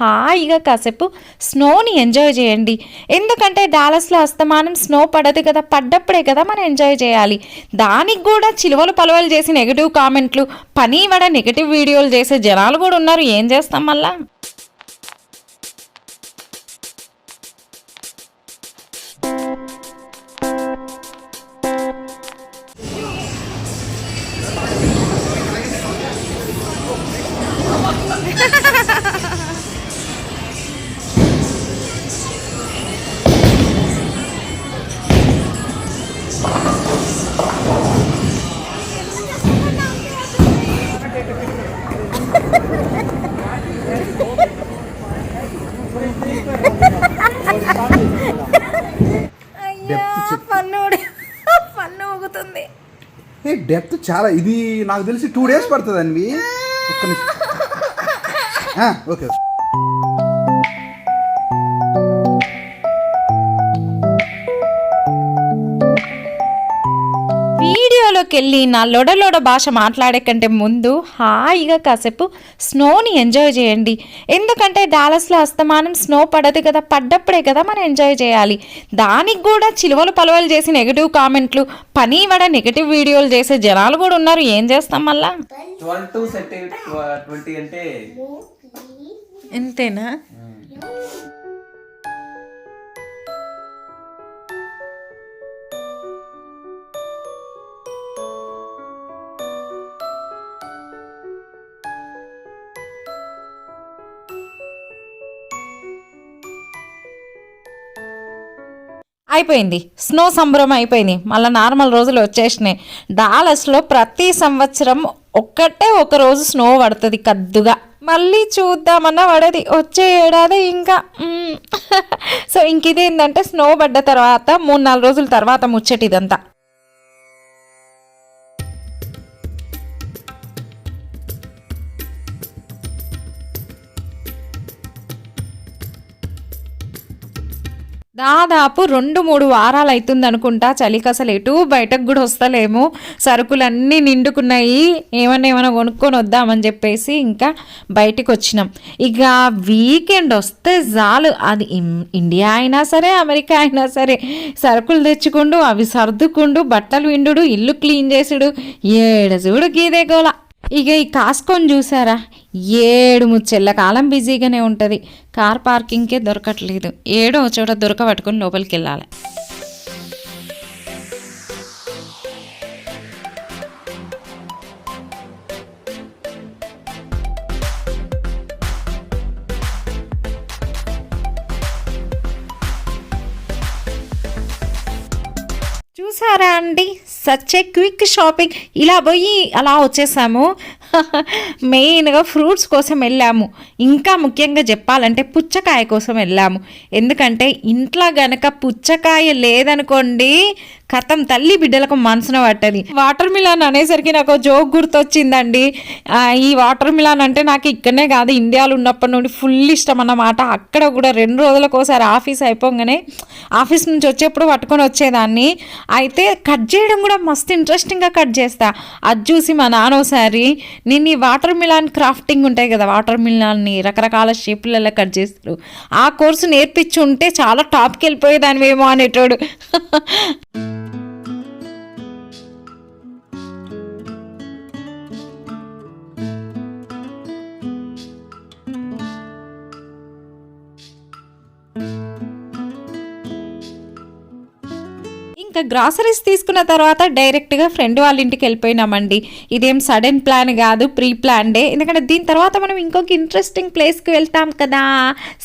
హాయిగా కాసేపు స్నోని ఎంజాయ్ చేయండి. ఎందుకంటే డాలస్లో అస్తమానం స్నో పడదు కదా పడ్డప్పుడే కదా మనం ఎంజాయ్ చేయాలి. దానికి కూడా చిలువలు పలువలు చేసి నెగిటివ్ కామెంట్లు పని వడ నెగిటివ్ వీడియోలు చేసే జనాలు కూడా ఉన్నారు. ఏం చేస్తాం మళ్ళా? చెప్- పన్ను పన్ను ఊగుతుంది. ఏ డెప్త్ చాలా ఇది నాకు తెలిసి టూ డేస్ పడుతుంది అండి ఓకే. వెళ్ళి నా లొడలొడ భాష మాట్లాడే కంటే ముందు హాయిగా కాసేపు స్నోని ఎంజాయ్ చేయండి. ఎందుకంటే డాలస్లో అస్తమానం స్నో పడదు కదా పడ్డప్పుడే కదా మనం ఎంజాయ్ చేయాలి. దానికి కూడా చిలువలు పలువలు చేసి నెగిటివ్ కామెంట్లు పని వడ నెగిటివ్ వీడియోలు చేసే జనాలు కూడా ఉన్నారు. ఏం చేస్తాం మళ్ళా? ట్వెల్వ్ అయిపోయింది. స్నో సంబరం అయిపోయింది. మళ్ళీ నార్మల్ రోజులు వచ్చేసినాయి. డాలస్లో ప్రతి సంవత్సరం ఒక్కటే ఒక రోజు స్నో పడుతుంది కద్దుగా. మళ్ళీ చూద్దామన్నా పడది. వచ్చే ఏడాది ఇంకా సో ఇంక ఇదేంటంటే స్నో పడ్డ తర్వాత మూడు నాలుగు రోజుల తర్వాత ముచ్చటి ఇదంతా దాదాపు రెండు మూడు వారాలు అవుతుంది అనుకుంటా చలికి అసలు ఎటు బయటకు కూడా వస్తలేము. సరుకులన్నీ నిండుకున్నాయి. ఏమన్నా ఏమైనా కొనుక్కొని వద్దామని చెప్పేసి ఇంకా బయటికి వచ్చినాం ఇక వీకెండ్ వస్తే చాలు అది ఇండియా అయినా సరే అమెరికా అయినా సరే. సరుకులు తెచ్చుకుండు అవి సర్దుకుండు బట్టలు విండు ఇల్లు క్లీన్ చేసుడు. ఏడ చూడు గీదే గోల. ఇక ఈ కాసుకొని చూసారా? ఏడు ముచ్చెళ్ళ కాలం బిజీగానే ఉంటుంది. కార్ పార్కింగ్కే దొరకట్లేదు. ఏడో చోట దొరకబట్టుకొని లోపలికి వెళ్ళాలి చూసారా అండి? Such a quick shopping. ఇలా పోయి అలా వచ్చేసాము. మెయిన్గా ఫ్రూట్స్ కోసం వెళ్ళాము. ఇంకా ముఖ్యంగా చెప్పాలంటే పుచ్చకాయ కోసం వెళ్ళాము. ఎందుకంటే ఇంట్లో గనక పుచ్చకాయ లేదనుకోండి కథం తల్లి బిడ్డలకు మనసున పట్టది. వాటర్ మిలాన్ అనేసరికి నాకు జోక్ గుర్తొచ్చిందండి. ఈ వాటర్ మిలాన్ అంటే నాకు ఇక్కడనే కాదు ఇండియాలో ఉన్నప్పటి నుండి ఫుల్ ఇష్టం అన్నమాట. అక్కడ కూడా రెండు రోజులకు ఒకసారి ఆఫీస్ అయిపోగానే ఆఫీస్ నుంచి వచ్చేప్పుడు పట్టుకొని వచ్చేదాన్ని. అయితే కట్ చేయడం కూడా మస్తు ఇంట్రెస్టింగ్గా కట్ చేస్తా. అది చూసి మా నాన్న ఒకసారి నేను ఈ వాటర్ మిలాన్ క్రాఫ్టింగ్ ఉంటాయి కదా వాటర్ మిలాన్ని రకరకాల షేపులలో కట్ చేస్తారు. ఆ కోర్సు నేర్పించి ఉంటే చాలా టాప్కి వెళ్ళిపోయేదానివేమో అనేటోడు. ఇంకా గ్రాసరీస్ తీసుకున్న తర్వాత డైరెక్ట్గా ఫ్రెండ్ వాళ్ళ ఇంటికి వెళ్ళిపోయినామండి. ఇదేం సడన్ ప్లాన్ కాదు ప్రీ ప్లాన్డే ఎందుకంటే దీని తర్వాత మనం ఇంకొక ఇంట్రెస్టింగ్ ప్లేస్కి వెళ్తాం కదా.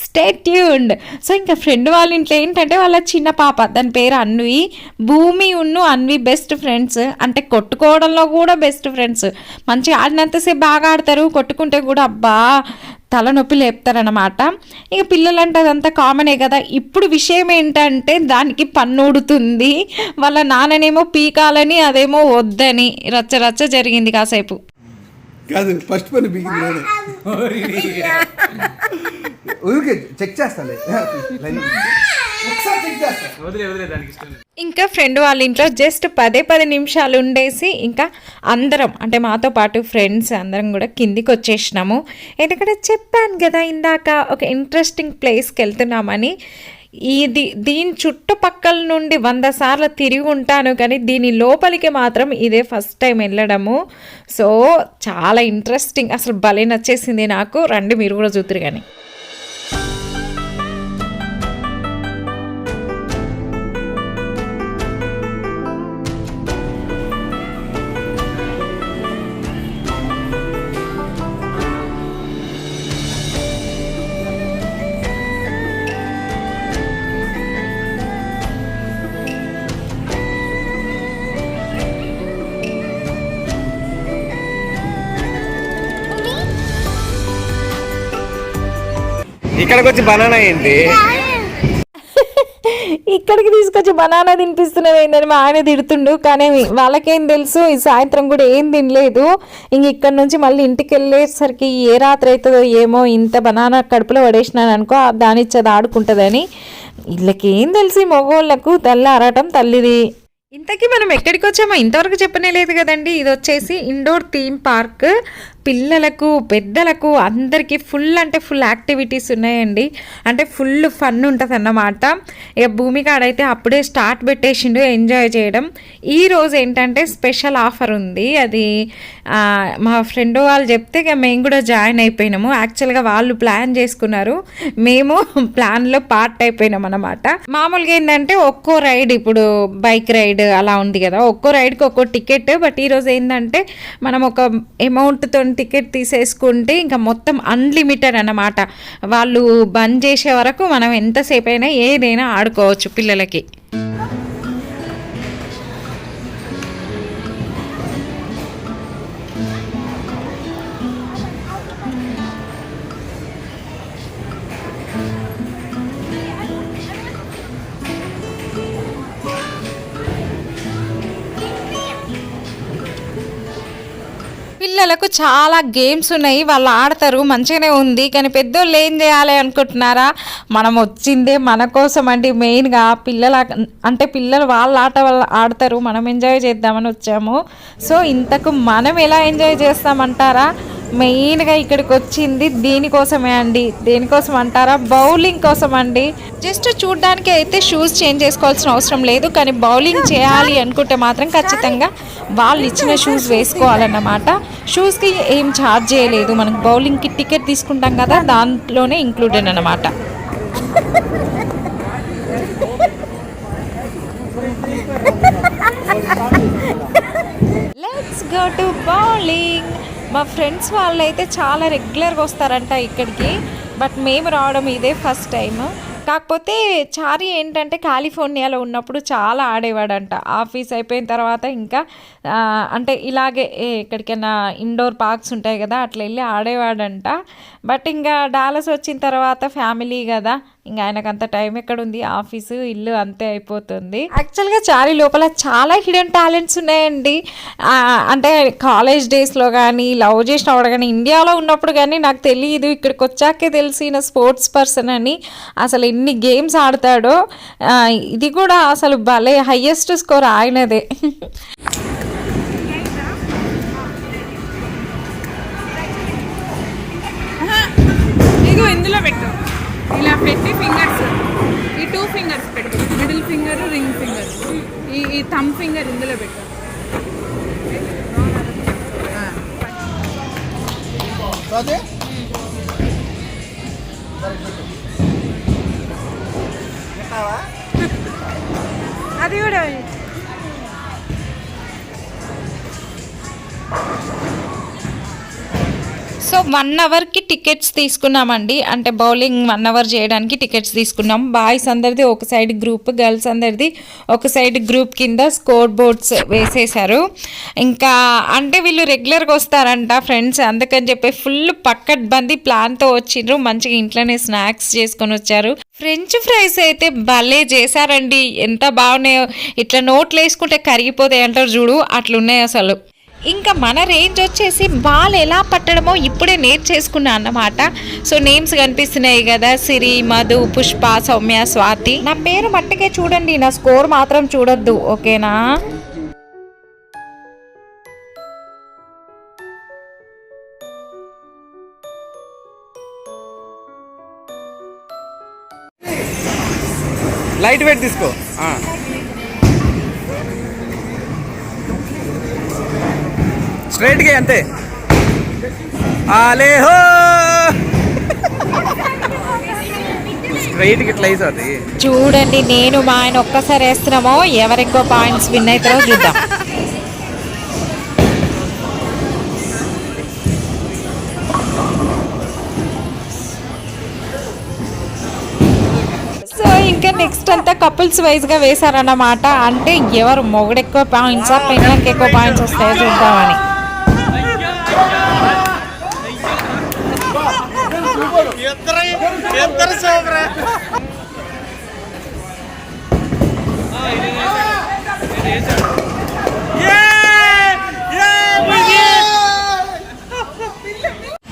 స్టే ట్యూన్డ్ సో ఇంకా ఫ్రెండ్ వాళ్ళ ఇంట్లో ఏంటంటే వాళ్ళ చిన్న పాప దాని పేరు అన్వి. భూమి ఉన్ను అన్వి బెస్ట్ ఫ్రెండ్స్ అంటే కొట్టుకోవడంలో కూడా బెస్ట్ ఫ్రెండ్స్ మంచిగా ఆడినంతసేపు బాగా ఆడతారు కొట్టుకుంటే కూడా అబ్బా. తలనొప్పి లేపుతారనమాట ఇక పిల్లలంటే అదంతా కామనే కదా. ఇప్పుడు విషయం ఏంటంటే దానికి పన్నుడుతుంది. వాళ్ళ నాన్ననేమో పీకాలని అదేమో వద్దని రచ్చ రచ్చ జరిగింది కాసేపు. కాదు ఫస్ట్ పని ఊరికే చెక్ చేస్తాలే. లైన్ ఒకసారి చెక్ చేస్తా. వదిలే వదిలే దానికి ఇష్టం లేదు. ఇంక ఇంకా ఫ్రెండ్ వాళ్ళ ఇంట్లో జస్ట్ పదే పది నిమిషాలు ఉండేసి ఇంకా అందరం అంటే మాతో పాటు ఫ్రెండ్స్ అందరం కూడా కిందికి వచ్చేసినాము. ఎందుకంటే చెప్పాను కదా ఇందాక ఒక ఇంట్రెస్టింగ్ ప్లేస్కి వెళ్తున్నామని. ఇది దీని చుట్టుపక్కల నుండి వంద సార్లు తిరిగి ఉంటాను కానీ దీని లోపలికి మాత్రం ఇదే ఫస్ట్ టైం వెళ్ళడము. సో చాలా ఇంట్రెస్టింగ్ అసలు భలే నచ్చేసింది నాకు. రండి మీరు కూడా చూద్దరు కానీ. ఇక్కడికి వచ్చి బనానా ఏంటి? ఇక్కడికి తీసుకొచ్చి బనానా తినిపిస్తున్నది ఏందని మా ఆయన తిడుతుండు. కానీ వాళ్ళకేం తెలుసు ఈ సాయంత్రం కూడా ఏం తినలేదు. ఇంక ఇక్కడ నుంచి మళ్ళీ ఇంటికి వెళ్ళేసరికి ఏ రాత్రి అవుతుందో ఏమో ఇంత బనానా కడుపులో పడేసినాను అనుకో దానిచ్చేది ఆడుకుంటుందని. వీళ్ళకి ఏం తెలిసి మగవాళ్ళకు తల్లి అరటం తల్లిది. ఇంతకీ మనం ఎక్కడికి వచ్చామో ఇంతవరకు చెప్పనే లేదు కదండి. ఇది వచ్చేసి ఇండోర్ థీమ్ పార్క్. పిల్లలకు పెద్దలకు అందరికీ ఫుల్ అంటే ఫుల్ యాక్టివిటీస్ ఉన్నాయండి. అంటే ఫుల్ ఫన్ ఉంటుంది అన్నమాట ఇక భూమి కాడైతే అప్పుడే స్టార్ట్ పెట్టేసిండు ఎంజాయ్ చేయడం. ఈ రోజు ఏంటంటే స్పెషల్ ఆఫర్ ఉంది. అది మా ఫ్రెండ్ వాళ్ళు చెప్తే ఇక మేము కూడా జాయిన్ అయిపోయినాము. యాక్చువల్గా వాళ్ళు ప్లాన్ చేసుకున్నారు. మేము ప్లాన్లో పార్ట్ అయిపోయినాం అన్నమాట మామూలుగా ఏంటంటే ఒక్కో రైడ్ ఇప్పుడు బైక్ రైడ్ అలా ఉంది కదా. ఒక్కో రైడ్కి ఒక్కో టికెట్. బట్ ఈరోజు ఏంటంటే మనం ఒక అమౌంట్తో టికెట్ తీసేసుకుంటే ఇంకా మొత్తం అన్లిమిటెడ్ అన్నమాట. వాళ్ళు బంద్ చేసే వరకు మనం ఎంతసేపు అయినా ఏదైనా ఆడుకోవచ్చు పిల్లలకి. పిల్లలకు చాలా గేమ్స్ ఉన్నాయి. వాళ్ళు ఆడతారు మంచిగానే ఉంది. కానీ పెద్దోళ్ళు ఏం చేయాలి అనుకుంటున్నారా? మనం వచ్చిందే మన కోసం అండి మెయిన్గా. పిల్లల అంటే పిల్లలు వాళ్ళ ఆట వాళ్ళు ఆడతారు. మనం ఎంజాయ్ చేద్దామని వచ్చాము. సో ఇంతకు మనం ఎలా ఎంజాయ్ చేస్తామంటారా? మెయిన్గా ఇక్కడికి వచ్చింది దీనికోసమే అండి. దేనికోసం అంటారా? బౌలింగ్ కోసం అండి జస్ట్ చూడడానికి అయితే షూస్ చేంజ్ చేసుకోవాల్సిన అవసరం లేదు. కానీ బౌలింగ్ చేయాలి అనుకుంటే మాత్రం ఖచ్చితంగా వాళ్ళు ఇచ్చిన షూస్ వేసుకోవాలన్నమాట. షూస్కి ఏం ఛార్జ్ చేయలేదు. మనకు బౌలింగ్కి టికెట్ తీసుకుంటాం కదా దాంట్లోనే included let's go to bowling మా ఫ్రెండ్స్ వాళ్ళు అయితే చాలా రెగ్యులర్గా వస్తారంట ఇక్కడికి బట్ మేము రావడం ఇదే ఫస్ట్ టైం కాకపోతే చారి ఏంటంటే కాలిఫోర్నియాలో ఉన్నప్పుడు చాలా ఆడేవాడంట. ఆఫీస్ అయిపోయిన తర్వాత ఇంకా అంటే ఇలాగే ఎక్కడికైనా ఇండోర్ పార్క్స్ ఉంటాయి కదా అట్లా వెళ్ళి ఆడేవాడంట. బట్ ఇంకా డాలస్ వచ్చిన తర్వాత ఫ్యామిలీ కదా ఇంకా ఆయనకు అంత టైం ఎక్కడ ఉంది ఆఫీసు ఇల్లు అంతే అయిపోతుంది. యాక్చువల్గా చారి లోపల చాలా హిడెన్ టాలెంట్స్ ఉన్నాయండి. అంటే కాలేజ్ డేస్లో కానీ లవ్ చేసినప్పుడు కానీ ఇండియాలో ఉన్నప్పుడు కానీ నాకు తెలియదు ఇక్కడికి వచ్చాకే తెలిసిన స్పోర్ట్స్ పర్సన్ అని అసలు ఎన్ని గేమ్స్ ఆడతాడో ఇది కూడా అసలు భలే హయ్యెస్ట్ స్కోర్ ఆయనదే. ఇగో ఇందులో పెట్టు. ఇలా పెట్టి ఫింగర్స్ ఈ టూ ఫింగర్స్ పెట్టు మిడిల్ ఫింగర్ రింగ్ ఫింగర్ ఈ ఈ థమ్ ఫింగర్ ఇందులో పెట్టు అది కూడా సో వన్ అవర్కి టికెట్స్ తీసుకున్నామండి. అంటే బౌలింగ్ వన్ అవర్ చేయడానికి టికెట్స్ తీసుకున్నాం. బాయ్స్ అందరిది ఒక సైడ్ గ్రూప్ గర్ల్స్ అందరిది ఒక సైడ్ గ్రూప్ కింద స్కోర్ బోర్డ్స్ వేసేశారు. ఇంకా అంటే వీళ్ళు రెగ్యులర్గా వస్తారంట ఫ్రెండ్స్. అందుకని చెప్పి ఫుల్ పక్కడ్బందీ ప్లాన్తో వచ్చిండ్రు. మంచిగా ఇంట్లోనే స్నాక్స్ చేసుకొని వచ్చారు. ఫ్రెంచ్ ఫ్రైస్ అయితే భలే చేశారండి. ఎంత బాగున్నాయో. ఇట్లా నోట్లు వేసుకుంటే కరిగిపోతాయి అంటారు చూడు. అట్లున్నాయి అసలు. ఇంకా మన రేంజ్ వచ్చేసి బాల్ ఎలా పట్టడమో ఇప్పుడే నేర్చేసుకున్నా అన్నమాట. సో నేమ్స్ కనిపిస్తున్నాయి కదా సిరి మధు పుష్ప సౌమ్య స్వాతి. నా పేరు మట్టుకే చూడండి నా స్కోర్ మాత్రం చూడొద్దు ఓకేనా? లైట్ వెయిట్ తీసుకో. స్ట్రైట్గా అంతే. ఆలేహో స్ట్రైట్ ఇట్లా అవుతుంది చూడండి నేను మా ఆయన ఒక్కసారి వేస్తున్నామో ఎవరు ఎక్కువ పాయింట్స్ విన్ అవుతారో చూద్దాం. సో ఇంకా నెక్స్ట్ అంతా కపుల్స్ వైజ్గా వేశారన్నమాట. అంటే ఎవరు మొగడెక్కువ ఎక్కువ పాయింట్స్ పెళ్ళకి ఎక్కువ పాయింట్స్ వస్తాయో చూద్దామని.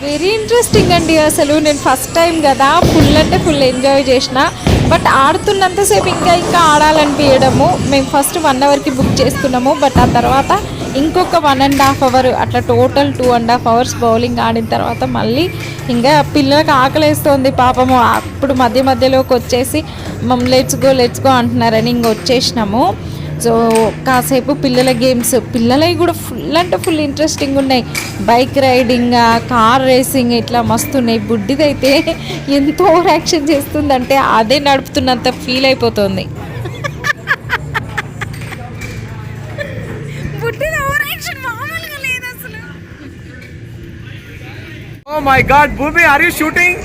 వెరీ ఇంట్రెస్టింగ్ అండి అసలు. నేను ఫస్ట్ టైం కదా ఫుల్ అంటే ఫుల్ ఎంజాయ్ చేసిన. బట్ ఆడుతున్నంతసేపు ఇంకా ఇంకా ఆడాలనిపించడము మేము ఫస్ట్ వన్ అవర్కి బుక్ చేసుకున్నాము. బట్ ఆ తర్వాత ఇంకొక వన్ అండ్ హాఫ్ అవర్ అట్లా total two and half hours bowling ఆడిన తర్వాత మళ్ళీ ఇంకా పిల్లలకు ఆకలేస్తుంది పాపము. అప్పుడు మధ్య మధ్యలోకి వచ్చేసి mom let's go let's go అంటున్నారని ఇంక వచ్చేసినాము. సో కాసేపు పిల్లల గేమ్స్ పిల్లలవి కూడా ఫుల్ అంటే ఫుల్ ఇంట్రెస్టింగ్ ఉన్నాయి. బైక్ రైడింగ్ కార్ రేసింగ్ ఇట్లా మస్తున్నాయి బుడ్డిదైతే ఎంతో యాక్షన్ చేస్తుందంటే అదే నడుపుతున్నంత ఫీల్ అయిపోతుంది. ఓ my god Bhoomi are you shooting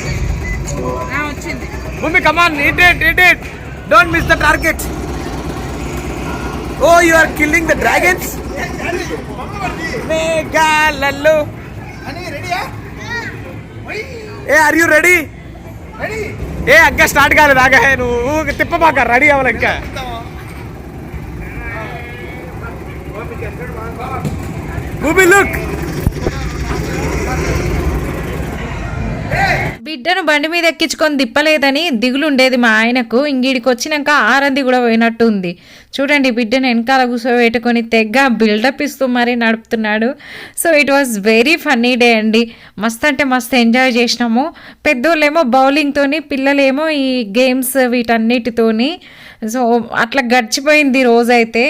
Bhoomi come on it it it it don't miss the target oh you are killing the dragons మేఘాలలో ఏ ఆర్ యూ రెడీ ఏ అక్క స్టార్ట్ కాలేదు ఆగా. నువ్వు తిప్పబాక రెడీ అవ్వాలి ఇంకా. భూమి లుక్ బిడ్డను బండి మీద ఎక్కించుకొని దిప్పలేదని దిగులు ఉండేది మా ఆయనకు. ఇంగిడికి వచ్చినాక ఆరంది కూడా పోయినట్టు ఉంది చూడండి బిడ్డను వెనకాల కూర్చోబెట్టుకొని తెగ్గ బిల్డప్ ఇస్తూ మరీ నడుపుతున్నాడు. So it was very funny day అండి. మస్త్ అంటే మస్త్ ఎంజాయ్ చేసినాము. పెద్దోళ్ళేమో బౌలింగ్తోని పిల్లలేమో ఈ గేమ్స్ వీటన్నిటితోని. సో అట్లా గడిచిపోయింది రోజైతే.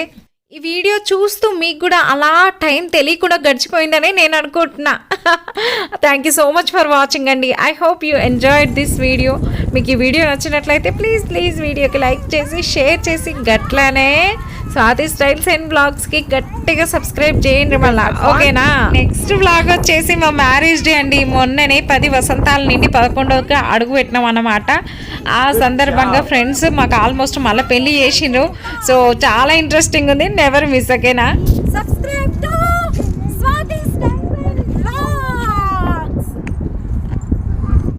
ఈ వీడియో చూస్తూ మీకు కూడా అలా టైం తెలియకుండా గడిచిపోయిందని నేను అనుకుంటున్నా. Thank you so much for watching అండి. I hope you enjoyed this video మీకు ఈ వీడియో నచ్చినట్లయితే ప్లీజ్ ప్లీజ్ వీడియోకి లైక్ చేసి షేర్ చేసి గట్లానే స్వాతి స్టైల్స్ అండ్ బ్లాగ్స్కి గట్టిగా సబ్స్క్రైబ్ చేయండి మళ్ళీ. ఓకేనా? నెక్స్ట్ బ్లాగ్ వచ్చేసి మా మ్యారేజ్ డే అండి. మొన్ననే పది వసంతాల నుండి పదకొండవకి అడుగు పెట్టినాం అన్నమాట. ఆ సందర్భంగా ఫ్రెండ్స్ మాకు ఆల్మోస్ట్ మళ్ళీ పెళ్ళి చేసిండ్రు. సో చాలా ఇంట్రెస్టింగ్ ఉంది. Never miss subscribe